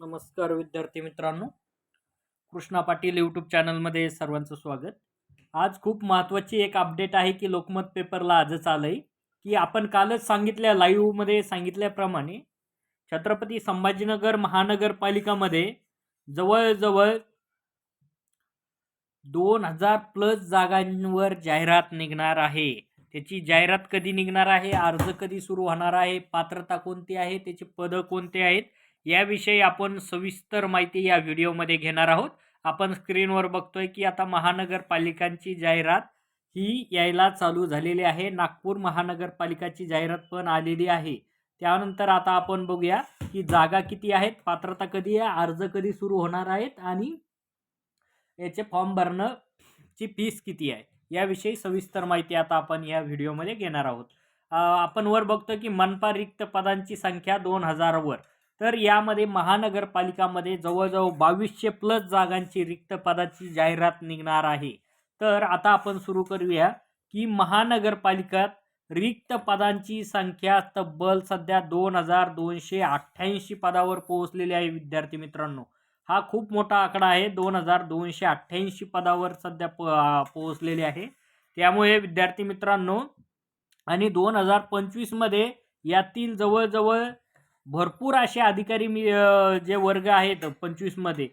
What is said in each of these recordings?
नमस्कार विद्यार्थी मित्रांनो. कृष्णा पाटील यूट्यूब चॅनलमध्ये सर्वांचं स्वागत. आज खूप महत्त्वाची एक अपडेट आहे की लोकमत पेपरला आजच आलं आहे की आपण कालच सांगितल्या लाईव्हमध्ये सांगितल्याप्रमाणे छत्रपती संभाजीनगर महानगरपालिकामध्ये जवळजवळ दोन हजार प्लस जागांवर जाहिरात निघणार आहे. त्याची जाहिरात कधी निघणार आहे? अर्ज कधी सुरू होणार आहे? पात्रता कोणती आहे? त्याची पदं कोणते आहेत? याविषयी आपण सविस्तर माहिती या व्हिडिओमध्ये घेणार आहोत. आपण स्क्रीनवर बघतोय की आता महानगरपालिकांची जाहिरात ही यायला चालू झालेली आहे. नागपूर महानगरपालिकाची जाहिरात पण आलेली आहे. त्यानंतर आता आपण बघूया की जागा किती आहेत पात्रता कधी आहे अर्ज कधी सुरू होणार आहेत आणि याचे फॉर्म भरणं ची फीस किती आहे याविषयी सविस्तर माहिती आता आपण या व्हिडिओमध्ये घेणार आहोत. आपण वर बघतो की मनपा रिक्त पदांची संख्या दोन हजारवर. तर यामध्ये महानगरपालिकामध्ये जवळजवळ बावीसशे प्लस जागांची रिक्त पदाची जाहिरात निघणार आहे. तर आता आपण सुरू करूया की महानगरपालिकात रिक्त पदांची संख्या तब्बल सध्या दोन हजार दोनशे अठ्ठ्याऐंशी पदावर पोहोचलेली आहे विद्यार्थी मित्रांनो. हा खूप मोठा आकडा आहे. दोन हजार दोनशे अठ्ठ्याऐंशी पदावर सध्या प पोहोचलेले आहे. त्यामुळे विद्यार्थी मित्रांनो आणि दोन हजार पंचवीसमध्ये यातील जवळजवळ भरपूर असे अधिकारी मी जे वर्ग आहेत पंचवीसमध्ये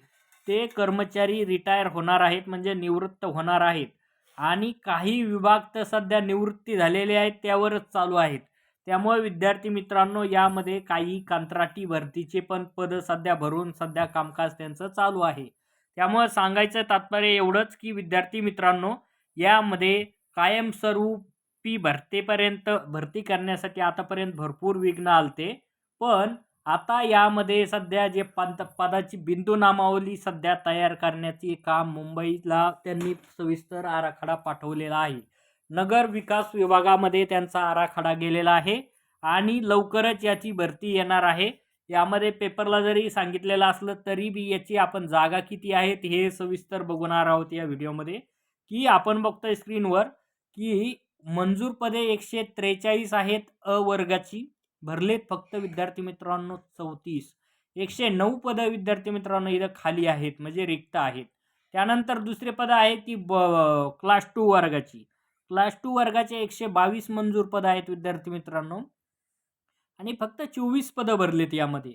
ते कर्मचारी रिटायर होणार आहेत म्हणजे निवृत्त होणार आहेत. आणि काही विभाग तर सध्या निवृत्ती झालेले आहेत त्यावरच चालू आहेत. त्यामुळे विद्यार्थी मित्रांनो यामध्ये काही कंत्राटी भरतीचे पण पदं सध्या भरून सध्या कामकाज त्यांचं चालू आहे. त्यामुळे सांगायचं तात्पर्य एवढंच की विद्यार्थी मित्रांनो यामध्ये कायमस्वरूपी भरतेपर्यंत भरती करण्यासाठी आतापर्यंत भरपूर विघ्न आलते. पण आता यामध्ये सध्या जे पंत पदाची बिंदू नामावली सध्या तयार करण्याचे काम मुंबईला त्यांनी सविस्तर आराखडा पाठवलेला आहे. नगर विकास विभागामध्ये त्यांचा आराखडा गेलेला आहे आणि लवकरच याची भरती येणार आहे. यामध्ये पेपरला जरी सांगितलेलं असलं तरी बी याची आपण जागा किती आहेत हे सविस्तर बघणार आहोत या व्हिडिओमध्ये. की आपण बघतोय स्क्रीनवर की मंजूर पदे एकशे त्रेचाळीस आहेत अ वर्गाची. भरलेत फक्त विद्यार्थी मित्रांनो चौतीस. एकशे नऊ पदं विद्यार्थी मित्रांनो इथं खाली आहेत म्हणजे रिक्त आहेत. त्यानंतर दुसरे पदं आहेत ती ब क्लास टू वर्गाची. क्लास टू वर्गाचे एकशे बावीस मंजूर पदं आहेत विद्यार्थी मित्रांनो. आणि फक्त चोवीस पदं भरलेत यामध्ये.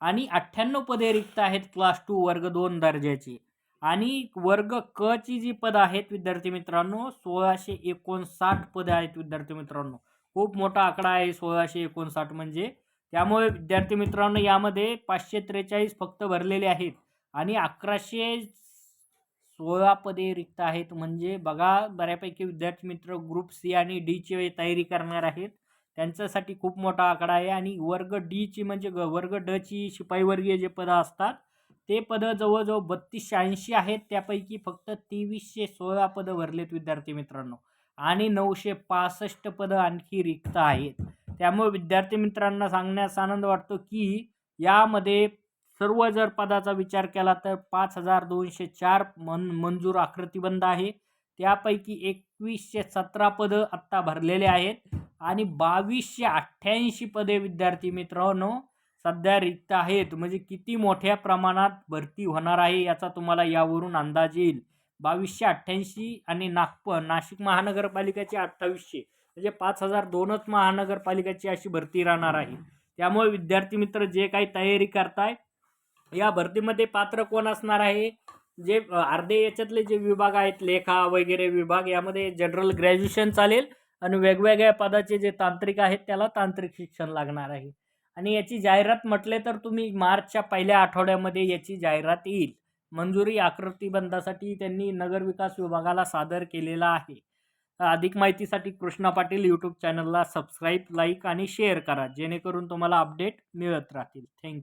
आणि अठ्ठ्याण्णव पदे रिक्त आहेत क्लास टू वर्ग दोन दर्जाची. आणि वर्ग क ची जी पदं आहेत विद्यार्थी मित्रांनो सोळाशे एकोणसाठ पदं आहेत विद्यार्थी मित्रांनो. खूप मोठा आकडा आहे सोळाशे एकोणसाठ म्हणजे. त्यामुळे विद्यार्थी मित्रांनो यामध्ये पाचशे त्रेचाळीस फक्त भरलेले आहेत. आणि अकराशे सोळा पदे रिक्त आहेत. म्हणजे बघा बऱ्यापैकी विद्यार्थी मित्र ग्रुप सी आणि डीची तयारी करणार आहेत. त्यांच्यासाठी खूप मोठा आकडा आहे. आणि वर्ग डीची म्हणजे ग वर्ग डची शिपाईवर्गीय जे पदं असतात ते पदं जवळजवळ बत्तीसशे ऐंशी आहेत. त्यापैकी फक्त तेवीसशे सोळा पदं भरलेत विद्यार्थी मित्रांनो. आणि नऊशे पासष्ट पदं आणखी रिक्त आहेत. त्यामुळे विद्यार्थी मित्रांना सांगण्यास आनंद वाटतो की यामध्ये सर्व जर पदाचा विचार केला तर पाच हजार दोनशे चार मन मंजूर आकृतीबंद आहे. त्यापैकी एकवीसशे सतरा पदं आत्ता भरलेले आहेत आणि बावीसशे अठ्ठ्याऐंशी पदे विद्यार्थी मित्रांनो सध्या रिक्त आहेत. म्हणजे किती मोठ्या प्रमाणात भरती होणार आहे याचा तुम्हाला यावरून अंदाज येईल. बावीसशे अठ्ठ्याऐंशी आणि नागपूर नाशिक महानगरपालिकेची अठ्ठावीसशे. म्हणजे पाच हजार दोनच महानगरपालिकेची अशी भरती राहणार आहे. त्यामुळे विद्यार्थी मित्र जे काही तयारी करताय या भरतीमध्ये पात्र कोण असणार आहे? जे अर्धे याच्यातले जे विभाग आहेत लेखा वगैरे विभाग यामध्ये जनरल ग्रॅज्युएशन चालेल आणि वेगवेगळ्या पदाचे जे तांत्रिक आहेत त्याला तांत्रिक शिक्षण लागणार आहे. आणि याची जाहिरात म्हटले तर तुम्ही मार्चच्या पहिल्या आठवड्यामध्ये याची जाहिरात येईल. मंजुरी आकृतीबंधासाठी त्यांनी नगरविकास विभागाला सादर केलेला आहे. अधिक माहितीसाठी कृष्णा पाटील यूट्यूब चॅनलला सबस्क्राईब लाईक आणि शेअर करा जेणेकरून तुम्हाला अपडेट मिळत राहतील. थँक्यू